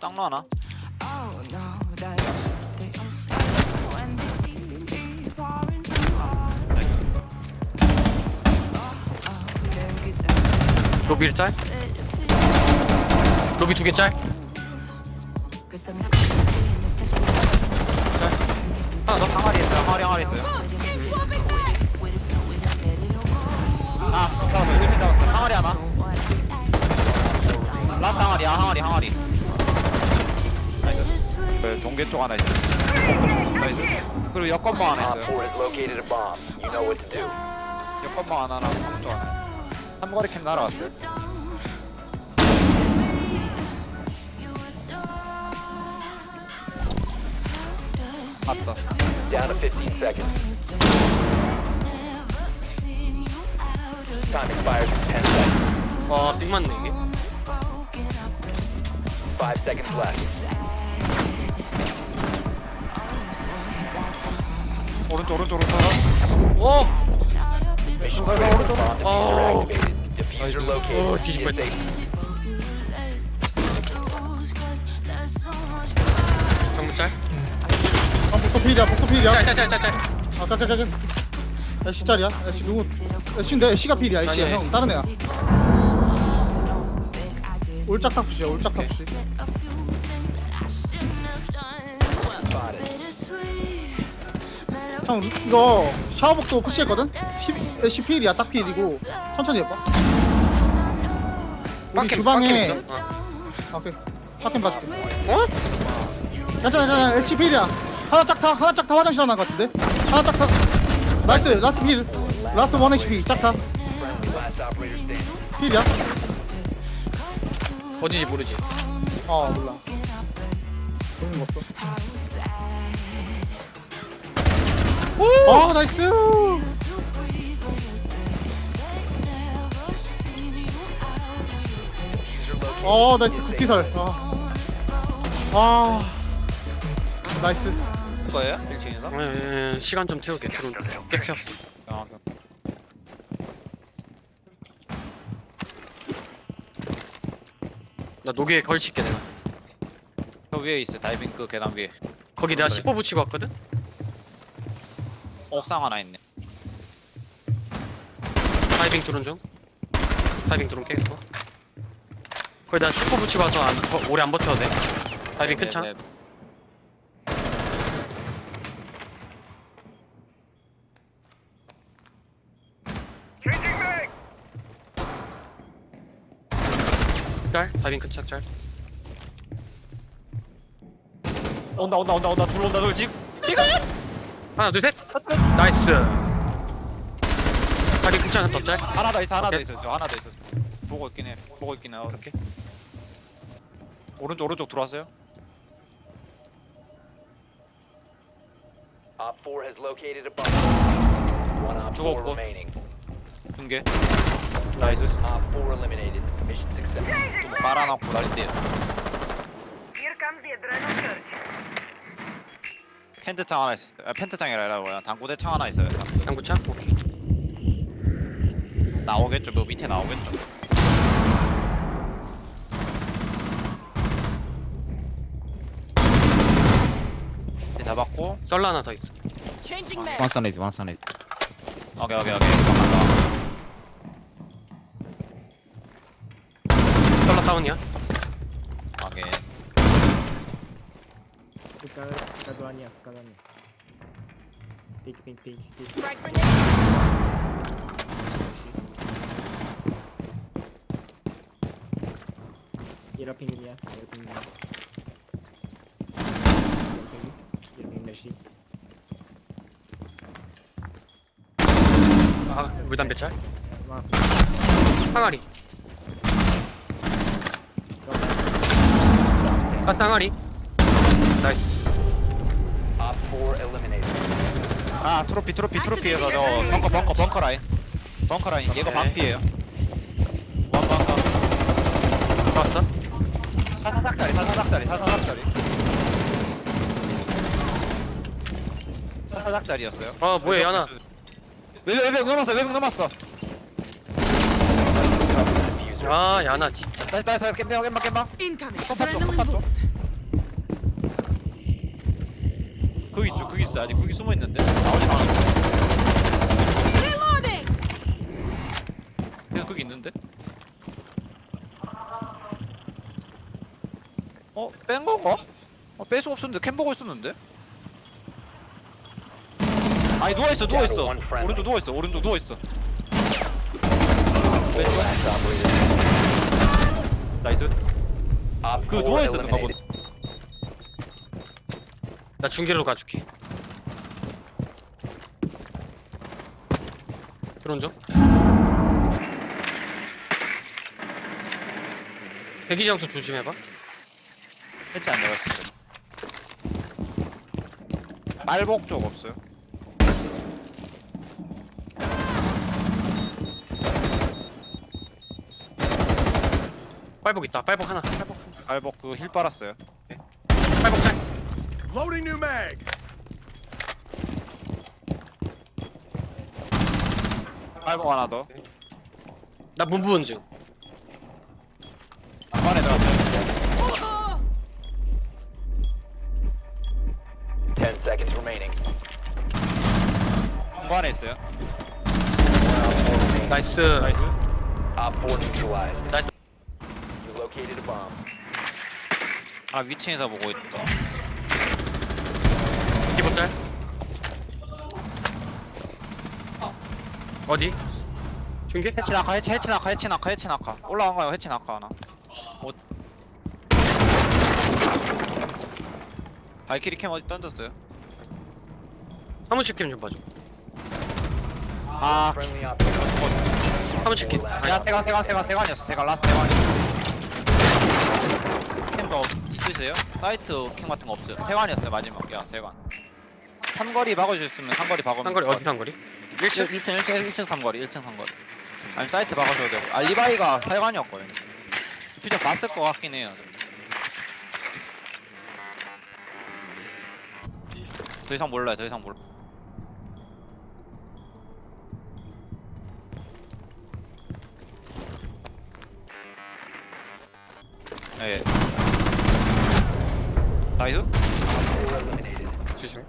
짱로 하나? 로비 짤? 로비 두개 짤? 하나 더? 항아리 있어요. 항아리 항아리 있어요. 아 잡았어 이거 잡았어. 항아리 하나? 라스트 항아리야 항아리 항아리 그 동계 쪽 하나 있어 나이스 그리고 여권방 하나 Op 있어요 4 has located a bomb. You know what to do. 여권방 하나랑 삼쪽 하나 삼거리 캠 날아왔어요 맞다 Down to 15 seconds. Time expires in 10 seconds. 와빅 맞네 이게 5 seconds left. 오른쪽 오른쪽 오른쪽 오! Mission critical. Bomb Oh. diffuser activated. Diffuser Oh, located. 뒤집어 있다. Safe. 정문 짤? 아 복도 필이야 복도 필이야 짤, 짤, 짤, 짤, 짤. 아 짤짤짤짤 애쉬 짤이야 애쉬 누구 애쉬인데 애쉬가 필이야 아니야, 형 애쉬. 다른 애야 올짝탁 푸시야 올짝탁 푸시 형 이거 샤워복도 푸시했거든? 10, 애쉬 필이야 딱 필이고 천천히 해봐 우리 빡캠, 주방에 있어? 어. 아, 오케이 파캠 봐줄게 어? 괜찮아 괜찮아 애쉬 필이야 하나 짝타 하나 짝타 화장실 하나 것 같은데 하나 짝타 나이스 라스트 필 라스트 원 HP 짝타. 필이야? 어디지 모르지. 어 몰라 보이는 거 없어 아 나이스 어 나이스 쿠키설 아, 아 나이스 거예요? 1층에서? 에, 에, 시간 좀 태우게. 드론 꽤 태웠어. 아, 나 노기에 걸칠게 내가. 저 위에 있어 다이빙 그 계단 위에 거기 내가. 10보 붙이고 왔거든? 옥상 하나 있네 다이빙 드론 중. 다이빙 드론 깨겠고. 거기 내가 10보 붙이고 와서 안, 어, 오래 안 버텨도 돼. 다이빙 큰 창. 네, 네, 짤. 다이빙 큰창 짤. 온다 온다 온다 온다 들어온다 너 지금 지금 하나 둘 셋. 나이스. 다이빙 큰창 한더 짤. 하나 더 있어 하나 더 오케이. 있어 저 하나 더 있어 보고 있긴 해 보고 있긴 해 오케이. 오른쪽 오른쪽 들어왔어요 Op 4 has located a bomb. One Op 4 죽었고. remaining. 중계 나이스 Op 4 eliminated. Mission success. 좀 깔아놓고 날린대 Here comes the adrenaline surge. 펜트창 하나 있어 아, 펜트창이라 아니라 뭐야 당구대창 하나 있어요 당구창? 오케이. 나오겠죠 뭐 밑에 나오겠죠 이제 잡았고 썰 하나 더 있어. Sunrise, one sunrise. 오케이 오케이 오케이 도망간다. 썰라 다운이야. 오케이 Fica, fica do Aninha, fica do Aninha. Pique, pique, pique, pique. Gira ping niya, gira ping niya. Gira ping, gira ping meshi. 아, 물담배 짤. Mga 항아리. 가스 항아리. 나이스. Op 4 eliminated. 아 트로피 트로피 트로피에서 저 벙커 벙커 벙커 라인 벙커 라인 얘가. 반피에요 원 벙커 봤어? 사사삭짜리 사사삭짜리 사사삭짜리 사사삭짜리였어요 아, 뭐야, 야나. 외벽 외벽 넘었어 외벽 넘었어 아 야나 진짜 나이스 나이스 겜방 겜방 겜방 Incoming. boost. 거기 있죠 거기 있어 아직 거기 숨어 있는데 나오지 마. 계속 거기 있는데 어? 뺀 건가? 어, 뺄 수가 없었는데 캠 보고 있었는데 아니 누워있어 누워있어 오른쪽 누워있어 오른쪽 누워있어. 나이스 그4 누워있었는가 보다. 나 중계로 가줄게. 드론 좀. 대기장소 조심해봐. 해치 안 내렸어. 말복 쪽 없어요? 빨복 있다. 빨복 하나. 빨복 말복 그 힐 빨았어요. 빨복 짤 말복 하나 더 나 문부원 중 안에 들어갔어요 10 seconds remaining. 공간에 있어요 나이스 나이스 Op 4 neutralized. 나이스 You located a bomb. 아 위층에서 보고 있다 기본 짤 어디? 중계? 해치 낙하 해치 해치 낙하 해치 낙하 해치 낙하. 올라간 거요 해치 낙하 하나. 어 발키리 캠 어디 던졌어요? 사무실 캠좀 봐줘. 아. Friendly operator. 사무실 캠. 야 세관 세관 세관 세관이었어. 세관 라스트 세관이었어 없- 있으세요? 사이트 캠 같은 거 없어요. 세관이었어요 마지막. 야 세관. 삼거리 막아주셨으면 삼거리 박으면 상거리 어디 상거리? 1층 1층? 1층 1층 1층 삼거리 1층 삼거리. 아니 사이트 박아줘야 되고. 알리바이가 세관이었거든요. 퓨전 봤을 것 같긴 해요. 더 이상 몰라요 더 이상 몰라. 네 나이스? 4 eliminated. 조심해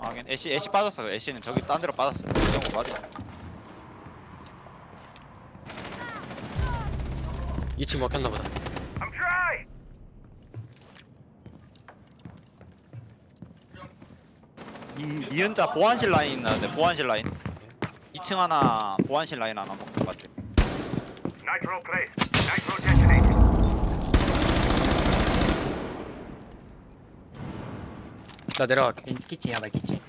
아, 그냥 애쉬 애쉬 빠졌어. 애쉬는 저기 딴 데로 빠졌어. 이런 거 맞아. 2층 먹혔나 보다 I'm. 이 이은자 보안실 라인 있나는데 보안실 라인. 2층 하나 보안실 라인 하나 먹는 것 같아. Nitro place. Nitro detonated. 나 내려갈게 키친 야바 키친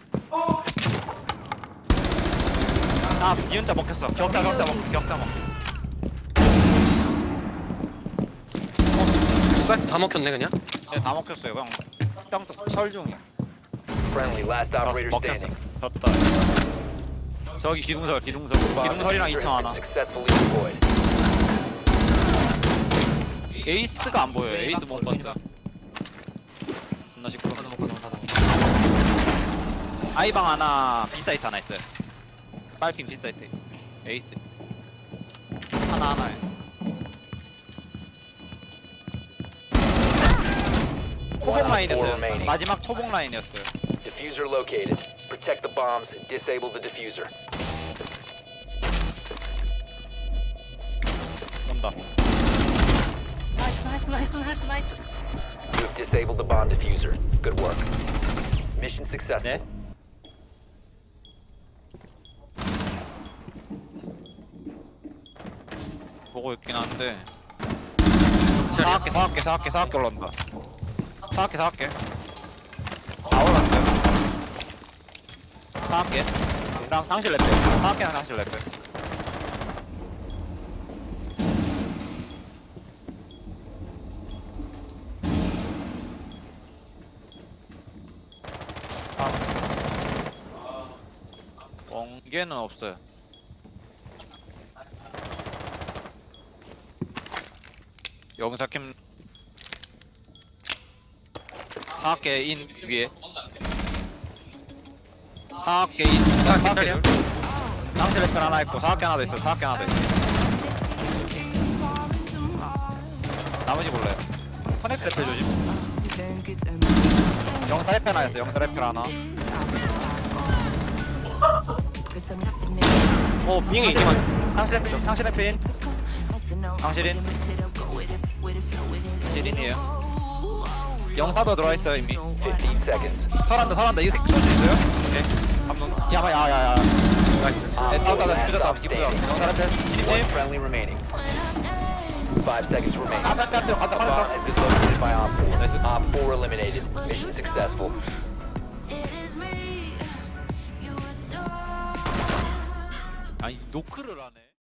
아 이은자 먹혔어. 격자 격자 먹 격자 먹. 사이트 다 먹혔네 그냥? 네다 먹혔어요. 그냥 짱철 중이야. Friendly last 다 operator 먹혔어. standing. 졌다. 저기 기둥설 기둥설 기둥설이랑 diffuser 2층 하나. Successfully deployed. 에이스가 안 보여요. 에이스 못 봤어. 존나 시끄러. 아이방 하나 비사이트 하나 있어요. 빨핑 비사이트. 에이스. 하나 하나에. 초봉 라인이었어요. 마지막 초봉 라인이었어요. Diffuser located. Protect the bombs disable the diffuser. 온다. You have disabled the bomb diffuser. Good work. Mission successful. 네. 보고 있긴 한데. 사학계 사학계 사학계 사학계 올라온다. 사학계 사학계 다 올라왔어요. 사학계 랑 상실 랩대 사학계랑 상실 랩대 아. 원계는 없어요 영사캠 사학계 인 위에. 사학계 인. 사학계 딸이야? 상실 랩 하나 있고 사학계 하나 더 있어 사학계 하나 더 있어 나머지 몰라요? 커넥트 레펠 조심. 영사 레펠 하나였어 영사 레펠 하나. 어 빙이 이게 많 상실 레펠 좀 상실 레펠 당신인 당신인이에요 영사도 들어와있어요 이미 15 seconds. 설한다 설한다 이 새끼 쏠수 있어요? 오케이 한번 야마 야야야 나이스 Op 네, 4 따다 last 뒤졌다 기쁘다 standing. 영사 레펠 One 신입팀 friendly remaining. Five seconds remaining. 아 깜짝 깜짝 A 깜짝 bomb 깜짝 has been located by Op 4. Nice. Op 4 eliminated. Mission successful. 아니 노크를 하네